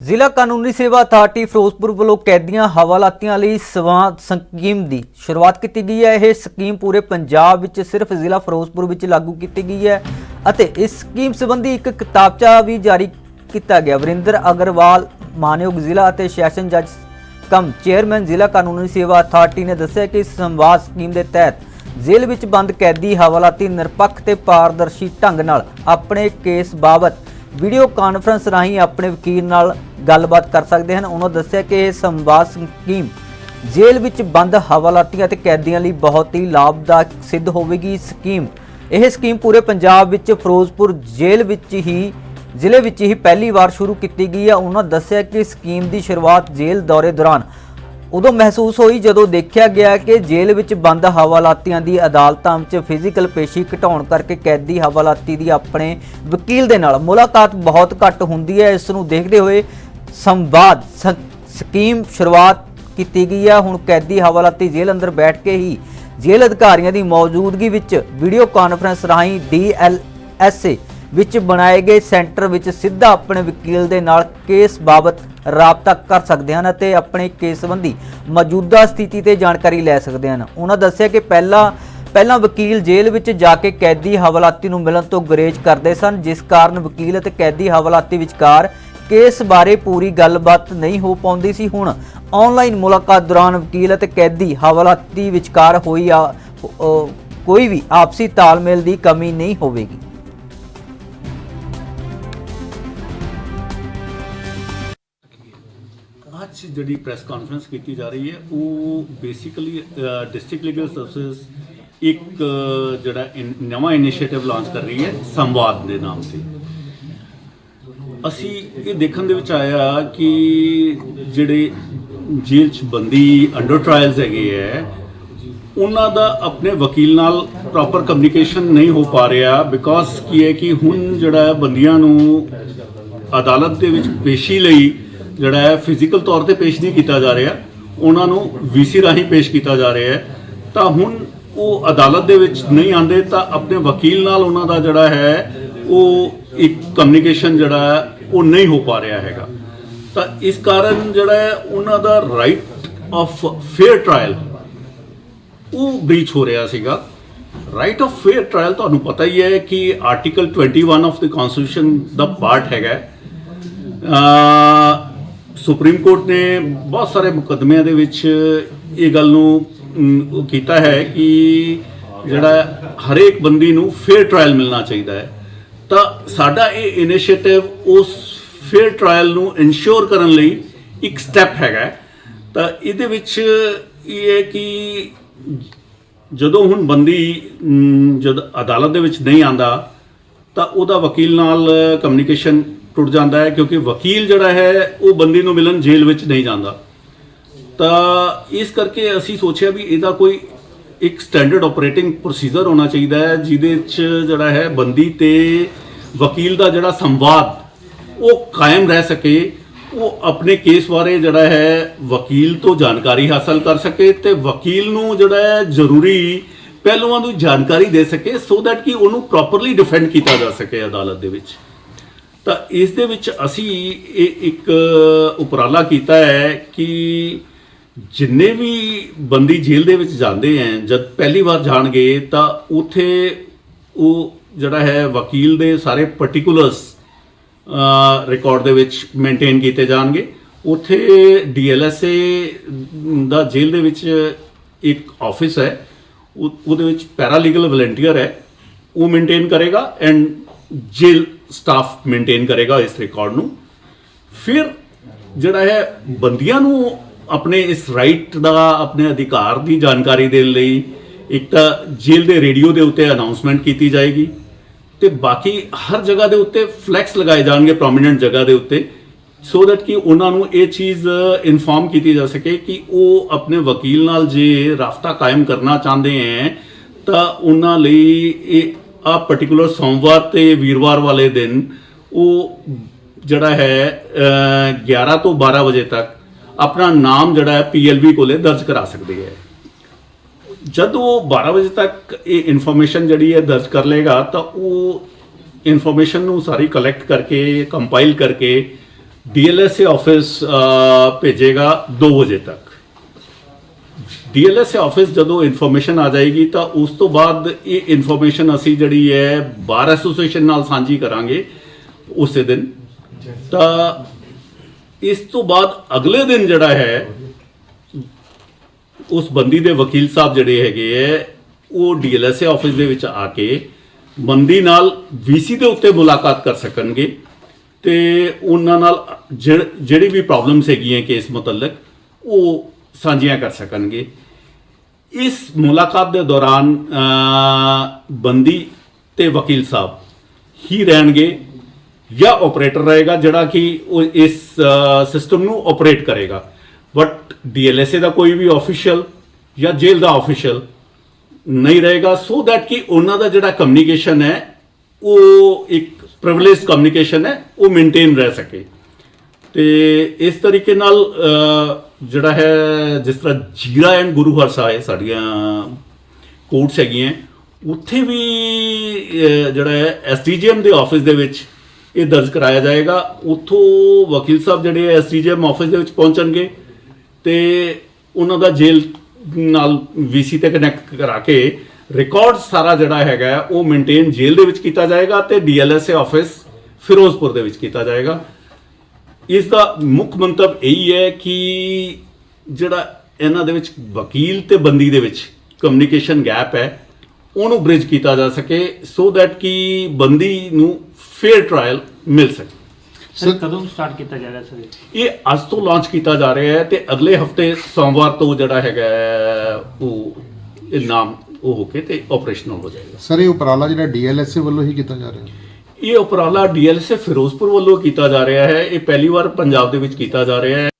ਜ਼ਿਲ੍ਹਾ ਕਾਨੂੰਨੀ ਸੇਵਾ ਅਥਾਰਟੀ ਫਿਰੋਜ਼ਪੁਰ ਵੱਲੋਂ ਕੈਦੀਆਂ ਹਵਾਲਾਤੀਆਂ ਲਈ ਸਵਾਂ ਸਕੀਮ ਦੀ ਸ਼ੁਰੂਆਤ ਕੀਤੀ ਗਈ ਹੈ। ਇਹ ਸਕੀਮ ਪੂਰੇ ਪੰਜਾਬ ਵਿੱਚ ਸਿਰਫ ਜ਼ਿਲ੍ਹਾ ਫਿਰੋਜ਼ਪੁਰ ਵਿੱਚ ਲਾਗੂ ਕੀਤੀ ਗਈ ਹੈ ਅਤੇ ਇਸ ਸਕੀਮ ਸੰਬੰਧੀ ਇੱਕ ਕਿਤਾਬਚਾ ਵੀ ਜਾਰੀ ਕੀਤਾ ਗਿਆ। ਵਰਿੰਦਰ ਅਗਰਵਾਲ, ਮਾਨਯੋਗ ਜ਼ਿਲ੍ਹਾ ਅਤੇ ਸੈਸ਼ਨ ਜੱਜ ਕਮ ਚੇਅਰਮੈਨ, ਜ਼ਿਲ੍ਹਾ ਕਾਨੂੰਨੀ ਸੇਵਾ ਅਥਾਰਟੀ ਨੇ ਦੱਸਿਆ ਕਿ ਇਸ ਸੰਵਾਦ ਸਕੀਮ ਦੇ ਤਹਿਤ ਜੇਲ੍ਹ ਵਿੱਚ ਬੰਦ ਕੈਦੀ ਹਵਾਲਾਤੀ ਨਿਰਪੱਖ ਤੇ ਪਾਰਦਰਸ਼ੀ ਢੰਗ ਨਾਲ ਆਪਣੇ ਕੇਸ ਬਾਬਤ ਵੀਡੀਓ ਕਾਨਫਰੰਸ ਰਾਹੀਂ ਆਪਣੇ ਵਕੀਲ ਨਾਲ ਗੱਲਬਾਤ ਕਰ ਸਕਦੇ ਹਨ। ਉਹਨਾਂ ਦੱਸਿਆ ਕਿ ਇਹ ਸੰਵਾਦ ਸਕੀਮ ਜੇਲ੍ਹ ਵਿੱਚ ਬੰਦ ਹਵਾਲਾਤੀਆਂ ਅਤੇ ਕੈਦੀਆਂ ਲਈ ਬਹੁਤ ਹੀ ਲਾਭਦਾਇਕ ਸਿੱਧ ਹੋਵੇਗੀ ਸਕੀਮ। ਇਹ ਸਕੀਮ ਪੂਰੇ ਪੰਜਾਬ ਵਿੱਚ ਫਿਰੋਜ਼ਪੁਰ ਜੇਲ੍ਹ ਵਿੱਚ ਹੀ, ਜ਼ਿਲ੍ਹੇ ਵਿੱਚ ਹੀ ਪਹਿਲੀ ਵਾਰ ਸ਼ੁਰੂ ਕੀਤੀ ਗਈ ਹੈ। ਉਹਨਾਂ ਦੱਸਿਆ ਕਿ ਸਕੀਮ ਦੀ ਸ਼ੁਰੂਆਤ ਜੇਲ੍ਹ ਦੌਰੇ ਦੌਰਾਨ ਉਦੋਂ ਮਹਿਸੂਸ ਹੋਈ ਜਦੋਂ ਦੇਖਿਆ ਗਿਆ ਕਿ ਜੇਲ੍ਹ ਵਿੱਚ ਬੰਦ ਹਵਾਲਾਤੀਆਂ ਦੀ ਅਦਾਲਤਾਂ ਵਿੱਚ ਫਿਜ਼ੀਕਲ ਪੇਸ਼ੀ ਘਟਾਉਣ ਕਰਕੇ ਕੈਦੀ ਹਵਾਲਾਤੀ ਦੀ ਆਪਣੇ ਵਕੀਲ ਦੇ ਨਾਲ ਮੁਲਾਕਾਤ ਬਹੁਤ ਘੱਟ ਹੁੰਦੀ ਹੈ। ਇਸ ਨੂੰ ਦੇਖਦੇ ਹੋਏ ਸੰਵਾਦ ਸ- ਸਕੀਮ ਸ਼ੁਰੂਆਤ ਕੀਤੀ ਗਈ ਹੈ ਹੁਣ ਕੈਦੀ ਹਵਾਲਾਤੀ ਜੇਲ੍ਹ ਅੰਦਰ ਬੈਠ ਕੇ ਹੀ ਜੇਲ੍ਹ ਅਧਿਕਾਰੀਆਂ ਦੀ ਮੌਜੂਦਗੀ ਵਿੱਚ ਵੀਡੀਓ ਕਾਨਫਰੰਸ ਰਾਹੀਂ ਡੀਐਲਐਸਏ ਵਿੱਚ ਬਣਾਏ ਗਏ ਸੈਂਟਰ ਵਿੱਚ ਸਿੱਧਾ ਆਪਣੇ ਵਕੀਲ ਦੇ ਨਾਲ ਕੇਸ ਬਾਬਤ ਰਾਬਤਾ ਕਰ ਸਕਦੇ ਹਨ ਅਤੇ ਆਪਣੇ ਕੇਸ ਸੰਬੰਧੀ ਮੌਜੂਦਾ ਸਥਿਤੀ ਤੇ ਜਾਣਕਾਰੀ ਲੈ ਸਕਦੇ ਹਨ। ਉਹਨਾਂ ਦੱਸਿਆ ਕਿ ਪਹਿਲਾਂ ਪਹਿਲਾਂ ਵਕੀਲ ਜੇਲ੍ਹ ਵਿੱਚ ਜਾ ਕੇ ਕੈਦੀ ਹਵਾਲਾਤੀ ਨੂੰ ਮਿਲਣ ਤੋਂ ਗੁਰੇਜ਼ ਕਰਦੇ ਸਨ, ਜਿਸ ਕਾਰਨ ਵਕੀਲ ਅਤੇ ਕੈਦੀ ਹਵਾਲਾਤੀ ਵਿਚਕਾਰ ਕੇਸ ਬਾਰੇ ਪੂਰੀ ਗੱਲਬਾਤ ਨਹੀਂ ਹੋ ਪਾਉਂਦੀ ਸੀ। ਹੁਣ ਆਨਲਾਈਨ ਮੁਲਾਕਾਤ ਦੌਰਾਨ ਵਕੀਲ ਅਤੇ ਕੈਦੀ ਹਵਾਲਾਤੀ ਵਿਚਕਾਰ ਹੋਈ ਆ ਕੋਈ ਵੀ ਆਪਸੀ ਤਾਲਮੇਲ ਦੀ ਕਮੀ ਨਹੀਂ ਹੋਵੇਗੀ। ਅੱਜ ਜਿਹੜੀ ਪ੍ਰੈਸ ਕਾਨਫਰੰਸ ਕੀਤੀ ਜਾ ਰਹੀ ਹੈ, ਉਹ ਬੇਸਿਕਲੀ ਡਿਸਟ੍ਰਿਕਟ ਲੀਗਲ ਸਰਵਿਸ ਇੱਕ ਜਿਹੜਾ ਇਨ- ਨਵਾਂ ਇਨੀਸ਼ੀਏਟਿਵ ਲਾਂਚ ਕਰ ਰਹੀ ਹੈ, ਸੰਵਾਦ ਦੇ ਨਾਮ ਤੇ। ਅਸੀਂ ਇਹ ਦੇਖਣ ਦੇ ਵਿੱਚ ਆਇਆ ਕਿ ਜਿਹੜੇ ਜੇਲ੍ਹ 'ਚ ਬੰਦੀ ਅੰਡਰ ਟ੍ਰਾਇਲਸ ਹੈਗੇ ਹੈ ਉਹਨਾਂ ਦਾ ਆਪਣੇ ਵਕੀਲ ਨਾਲ ਪ੍ਰੋਪਰ ਕਮਿਊਨੀਕੇਸ਼ਨ ਨਹੀਂ ਹੋ ਪਾ ਰਿਹਾ ਬਿਕੋਜ਼ ਕੀ ਹੈ ਕਿ ਹੁਣ ਜਿਹੜਾ ਬੰਦੀਆਂ ਨੂੰ ਅਦਾਲਤ ਦੇ ਵਿੱਚ ਪੇਸ਼ੀ ਲਈ ਜਿਹੜਾ ਹੈ ਫਿਜ਼ੀਕਲ ਤੌਰ ਤੇ ਪੇਸ਼ ਨਹੀਂ ਕੀਤਾ ਜਾ ਰਿਹਾ। ਉਹਨਾਂ ਨੂੰ ਵੀਸੀ ਰਾਹੀਂ ਪੇਸ਼ ਕੀਤਾ ਜਾ ਰਿਹਾ ਹੈ। ਤਾਂ ਹੁਣ ਉਹ ਅਦਾਲਤ ਦੇ ਵਿੱਚ ਨਹੀਂ ਆਉਂਦੇ, ਤਾਂ ਆਪਣੇ ਵਕੀਲ ਨਾਲ ਉਹਨਾਂ ਦਾ ਜਿਹੜਾ ਹੈ, ਉਹ ਇੱਕ ਕਮਿਊਨੀਕੇਸ਼ਨ ਜਿਹੜਾ ਉਹ ਨਹੀਂ ਹੋ ਪਾ ਰਿਹਾ ਹੈਗਾ। ਤਾਂ ਇਸ ਕਾਰਨ ਜਿਹੜਾ ਹੈ, ਉਹਨਾਂ ਦਾ ਰਾਈਟ ਆਫ ਫੇਅਰ ਟ੍ਰਾਇਲ ਉਹ ਬ੍ਰੀਚ ਹੋ ਰਿਹਾ ਸੀਗਾ। ਰਾਈਟ ਆਫ ਫੇਅਰ ਟ੍ਰਾਇਲ ਤੁਹਾਨੂੰ ਪਤਾ ਹੀ ਹੈ ਕਿ ਆਰਟੀਕਲ 21 ਆਫ ਦੀ ਕਨਸਟੀਟਿਊਸ਼ਨ ਦਾ ਪਾਰਟ ਹੈਗਾ ਸੁਪਰੀਮ ਕੋਰਟ ਨੇ ਬਹੁਤ ਸਾਰੇ ਮੁਕੱਦਮਿਆਂ ਦੇ ਵਿੱਚ ਇਹ ਗੱਲ ਨੂੰ ਕੀਤਾ ਹੈ ਕਿ ਜਿਹੜਾ ਹਰੇਕ ਬੰਦੀ ਨੂੰ ਫੇਅਰ ਟ੍ਰਾਇਲ ਮਿਲਣਾ ਚਾਹੀਦਾ ਹੈ। ਤਾਂ ਸਾਡਾ ਇਹ ਇਨੀਸ਼ੀਏਟਿਵ ਉਸ ਫੇਅਰ ਟ੍ਰਾਇਲ ਨੂੰ ਇਨਸ਼ੋਰ ਕਰਨ ਲਈ ਇੱਕ ਸਟੈਪ ਹੈਗਾ ਤਾਂ ਇਹਦੇ ਵਿੱਚ ਇਹ ਹੈ ਕਿ ਜਦੋਂ ਹੁਣ ਬੰਦੀ ਜਦ ਅਦਾਲਤ ਦੇ ਵਿੱਚ ਨਹੀਂ ਆਂਦਾ, ਤਾਂ ਉਹਦਾ ਵਕੀਲ ਨਾਲ ਕਮਿਊਨੀਕੇਸ਼ਨ ਟੁੱਟ ਜਾਂਦਾ ਹੈ ਕਿਉਂਕਿ ਵਕੀਲ ਜਿਹੜਾ ਹੈ, ਉਹ ਬੰਦੀ ਨੂੰ ਮਿਲਣ ਜੇਲ੍ਹ ਵਿੱਚ ਨਹੀਂ ਜਾਂਦਾ। ਤਾਂ ਇਸ ਕਰਕੇ ਅਸੀਂ ਸੋਚਿਆ ਵੀ ਇਹਦਾ ਕੋਈ ਇੱਕ ਸਟੈਂਡਰਡ ਆਪਰੇਟਿੰਗ ਪ੍ਰੋਸੀਜਰ ਹੋਣਾ ਚਾਹੀਦਾ ਹੈ, ਜਿਹਦੇ 'ਚ ਜਿਹੜਾ ਹੈ, ਬੰਦੀ ਤੇ ਵਕੀਲ ਦਾ ਜਿਹੜਾ ਸੰਵਾਦ, ਉਹ ਕਾਇਮ ਰਹਿ ਸਕੇ, ਉਹ ਆਪਣੇ ਕੇਸ ਬਾਰੇ ਜਿਹੜਾ ਹੈ, ਵਕੀਲ ਤੋਂ ਜਾਣਕਾਰੀ ਹਾਸਲ ਕਰ ਸਕੇ ਤੇ ਵਕੀਲ ਨੂੰ ਜਿਹੜਾ ਹੈ, ਜ਼ਰੂਰੀ ਪਹਿਲੂਆਂ ਦੀ ਜਾਣਕਾਰੀ ਦੇ ਸਕੇ ਸੋ ਦੈਟ ਕਿ ਉਹਨੂੰ ਪ੍ਰੋਪਰਲੀ ਡਿਫੈਂਡ ਕੀਤਾ ਜਾ ਸਕੇ ਅਦਾਲਤ ਦੇ ਵਿੱਚ। ਤਾਂ ਇਸ ਦੇ ਵਿੱਚ ਅਸੀਂ ਇਹ ਇੱਕ ਉਪਰਾਲਾ ਕੀਤਾ ਹੈ ਕਿ ਜਿੰਨੇ ਵੀ ਬੰਦੀ ਜੇਲ੍ਹ ਦੇ ਵਿੱਚ ਜਾਂਦੇ ਹੈ ਜਦ ਪਹਿਲੀ ਵਾਰ ਜਾਣਗੇ ਤਾਂ ਉਥੇ ਉਹ ਜਿਹੜਾ ਹੈ ਵਕੀਲ ਦੇ ਸਾਰੇ ਪਾਰਟਿਕੂਲਰਸ ਰਿਕਾਰਡ ਦੇ ਵਿੱਚ ਮੇਨਟੇਨ ਕੀਤੇ ਜਾਣਗੇ। ਉਥੇ ਡੀਐਲਐਸਏ ਦਾ ਜੇਲ੍ਹ ਦੇ ਵਿੱਚ ਇੱਕ ਆਫਿਸ ਹੈ ਉਹ- ਉਹਦੇ ਵਿੱਚ ਪੈਰਾਲੀਗਲ ਵਲੰਟੀਅਰ ਹੈ, ਉਹ ਮੇਨਟੇਨ ਕਰੇਗਾ ਐਂਡ ਜੇਲ੍ਹ ਸਟਾਫ ਮੇਨਟੇਨ ਕਰੇਗਾ ਇਸ ਰਿਕਾਰਡ ਨੂੰ। ਫਿਰ ਜਿਹੜਾ ਹੈ, ਬੰਦੀਆਂ ਨੂੰ ਆਪਣੇ ਇਸ ਰਾਈਟ ਦਾ, ਆਪਣੇ ਅਧਿਕਾਰ ਦੀ ਜਾਣਕਾਰੀ ਦੇਣ ਲਈ ਇੱਕ ਤਾਂ ਜੇਲ੍ਹ ਦੇ ਰੇਡੀਓ ਦੇ ਉੱਤੇ ਅਨਾਉਂਸਮੈਂਟ ਕੀਤੀ ਜਾਏਗੀ ਤੇ ਬਾਕੀ ਹਰ ਜਗ੍ਹਾ ਦੇ ਉੱਤੇ ਫਲੈਕਸ ਲਗਾਏ ਜਾਣਗੇ ਪ੍ਰੋਮਿਨੈਂਟ ਜਗ੍ਹਾ ਦੇ ਉੱਤੇ ਸੋ ਦੈਟ ਕਿ ਉਹਨਾਂ ਨੂੰ ਇਹ ਚੀਜ਼ ਇਨਫਾਰਮ ਕੀਤੀ ਜਾ ਸਕੇ ਕਿ ਉਹ ਆਪਣੇ ਵਕੀਲ ਨਾਲ ਜੇ ਰਾਫਤਾ ਕਾਇਮ ਕਰਨਾ ਚਾਹੁੰਦੇ ਹੈ ਤਾਂ ਉਹਨਾਂ ਲਈ ਇਹ ਆ ਪਾਰਟਿਕੂਲਰ ਸੋਮਵਾਰ ਤੇ ਵੀਰਵਾਰ ਵਾਲੇ ਦਿਨ ਉਹ ਜਿਹੜਾ ਹੈ ਅਹ, 11 ਤੋਂ 12 ਵਜੇ ਤੱਕ ਆਪਣਾ ਨਾਮ ਜਿਹੜਾ ਹੈ ਪੀਐਲਬੀ ਕੋਲੇ ਦਰਜ ਕਰਾ ਸਕਦੇ ਹੈ। ਜਦ ਉਹ 12 ਵਜੇ ਤੱਕ ਇਹ ਇਨਫੋਰਮੇਸ਼ਨ ਜਿਹੜੀ ਹੈ ਦਰਜ ਕਰ ਲੇਗਾ ਤਾਂ ਉਹ ਇਨਫੋਰਮੇਸ਼ਨ ਨੂੰ ਸਾਰੀ ਕਲੈਕਟ ਕਰਕੇ ਕੰਪਾਈਲ ਕਰਕੇ ਡੀਐਲਐਸਏ ਆਫਿਸ ਭੇਜੇਗਾ 2 ਵਜੇ ਤੱਕ। ਡੀਐਲਐਸਏ ਆਫਿਸ ਜਦੋਂ ਇਨਫੋਰਮੇਸ਼ਨ ਆ ਜਾਏਗੀ ਤਾਂ ਉਸ ਤੋਂ ਬਾਅਦ ਇਹ ਇਨਫੋਰਮੇਸ਼ਨ ਅਸੀਂ ਜਿਹੜੀ ਹੈ ਬਾਰ ਐਸੋਸੀਏਸ਼ਨ ਨਾਲ ਸਾਂਝੀ ਕਰਾਂਗੇ ਉਸੇ ਦਿਨ। ਤਾਂ ਇਸ ਤੋਂ ਬਾਅਦ ਅਗਲੇ ਦਿਨ ਜਿਹੜਾ ਹੈ, ਉਸ ਬੰਦੀ ਦੇ ਵਕੀਲ ਸਾਹਿਬ ਜਿਹੜੇ ਹੈਗੇ ਹੈ, ਉਹ ਡੀਐਲਐਸਏ ਆਫਿਸ ਦੇ ਵਿੱਚ ਆ ਕੇ ਬੰਦੀ ਨਾਲ ਵੀਸੀ ਦੇ ਉੱਤੇ ਮੁਲਾਕਾਤ ਕਰ ਸਕਣਗੇ ਤੇ ਉਹਨਾਂ ਨਾਲ ਜਿਹੜੀ ਵੀ ਪ੍ਰੋਬਲਮਸ ਹੈਗੀਆਂ ਕੇਸ ਮੁਤਲਕ, ਉਹ ਸਾਂਝੀਆਂ ਕਰ ਸਕਣਗੇ। ਇਸ ਮੁਲਾਕਾਤ ਦੇ ਦੌਰਾਨ ਬੰਦੀ ਤੇ ਵਕੀਲ ਸਾਹਿਬ ਹੀ ਰਹਿਣਗੇ ਜਾਂ ਆਪਰੇਟਰ ਰਹੇਗਾ ਜਿਹੜਾ ਕਿ ਉਹ ਇਸ ਸਿਸਟਮ ਨੂੰ ਆਪਰੇਟ ਕਰੇਗਾ। ਬਟ ਡੀਐਲਐਸਏ ਦਾ ਕੋਈ ਵੀ ਆਫੀਸ਼ੀਅਲ ਜਾਂ ਜੇਲ੍ਹ ਦਾ ਆਫੀਸ਼ੀਅਲ ਨਹੀਂ ਰਹੇਗਾ। ਸੋ ਦੈਟ ਕਿ ਉਹਨਾਂ ਦਾ ਜਿਹੜਾ ਕਮਿਊਨੀਕੇਸ਼ਨ ਹੈ, ਉਹ ਇੱਕ ਪ੍ਰਿਵਿਲੇਜਡ ਕਮਿਊਨੀਕੇਸ਼ਨ ਹੈ, ਉਹ ਮੇਨਟੇਨ ਰਹਿ ਸਕੇ। ਤੇ ਇਸ ਤਰੀਕੇ ਨਾਲ ਜਿਹੜਾ ਹੈ, ਜਿਸ ਤਰ੍ਹਾਂ ਜੀਰਾ ਐਂਡ ਗੁਰੂ ਹਰਸਾਏ ਸਾਡੀਆਂ ਕੋਰਟਸ ਹੈਗੀਆਂ, ਉੱਥੇ ਵੀ ਜਿਹੜਾ ਹੈ ਐਸਡੀਜੀਐਮ ਦੇ ਆਫਿਸ ਦੇ ਵਿੱਚ ਇਹ ਦਰਜ ਕਰਾਇਆ ਜਾਏਗਾ। ਉੱਥੋਂ ਵਕੀਲ ਸਾਹਿਬ ਜਿਹੜੇ ਹੈ ਐਸਡੀਜੀਐਮ ਆਫਿਸ ਦੇ ਵਿੱਚ ਪਹੁੰਚਣਗੇ ਤੇ ਉਹਨਾਂ ਦਾ ਜੇਲ੍ਹ ਨਾਲ ਵੀਸੀ ਤੇ ਕਨੈਕਟ ਕਰਾ ਕੇ ਰਿਕਾਰਡ ਸਾਰਾ ਜਿਹੜਾ ਹੈਗਾ, ਉਹ ਮੇਨਟੇਨ ਜੇਲ੍ਹ ਦੇ ਵਿੱਚ ਕੀਤਾ ਜਾਏਗਾ ਤੇ ਡੀਐਲਐਸਏ ਆਫਿਸ ਫਿਰੋਜ਼ਪੁਰ ਦੇ ਵਿੱਚ ਕੀਤਾ ਜਾਏਗਾ। ਇਸ ਦਾ ਮੁੱਖ ਮੰਤਵ ਇਹੀ ਹੈ ਕਿ ਜਿਹੜਾ ਇਹਨਾਂ ਦੇ ਵਿੱਚ ਵਕੀਲ ਤੇ ਬੰਦੀ ਦੇ ਵਿੱਚ ਕਮਿਊਨੀਕੇਸ਼ਨ ਗੈਪ ਹੈ ਉਹਨੂੰ ਬ੍ਰਿਜ ਕੀਤਾ ਜਾ ਸਕੇ ਸੋ ਦੈਟ ਕਿ ਬੰਦੀ ਨੂੰ ਫੇਅਰ ਟ੍ਰਾਇਲ ਮਿਲ ਸਕੇ। ਸਰ ਕਦੋਂ ਸਟਾਰਟ ਕੀਤਾ ਜਾ ਰਿਹਾ ਸਰ ਇਹ? ਅੱਜ ਤੋਂ ਲਾਂਚ ਕੀਤਾ ਜਾ ਰਿਹਾ ਹੈ ਤੇ ਅਗਲੇ ਹਫ਼ਤੇ ਸੋਮਵਾਰ ਤੋਂ ਜਿਹੜਾ ਹੈਗਾ ਉਹ ਇਹ ਨਾਮ ਉਹ ਹੋ ਕੇ ਤੇ ਆਪਰੇਸ਼ਨਲ ਹੋ ਜਾਏਗਾ। ਸਰ ਇਹ ਉਪਰਾਲਾ ਜਿਹੜਾ ਡੀਐਲਐਸਏ ਵੱਲੋਂ ਹੀ ਕੀਤਾ ਜਾ ਰਿਹਾ। ਹੈ ਇਹ ਉਪਰਾਲਾ ਡੀਐਲਐਸਏ ਫਿਰੋਜ਼ਪੁਰ ਵੱਲੋਂ ਕੀਤਾ ਜਾ ਰਿਹਾ ਹੈ। ਇਹ ਪਹਿਲੀ ਵਾਰ ਪੰਜਾਬ ਦੇ ਵਿੱਚ ਕੀਤਾ ਜਾ ਰਿਹਾ ਹੈ।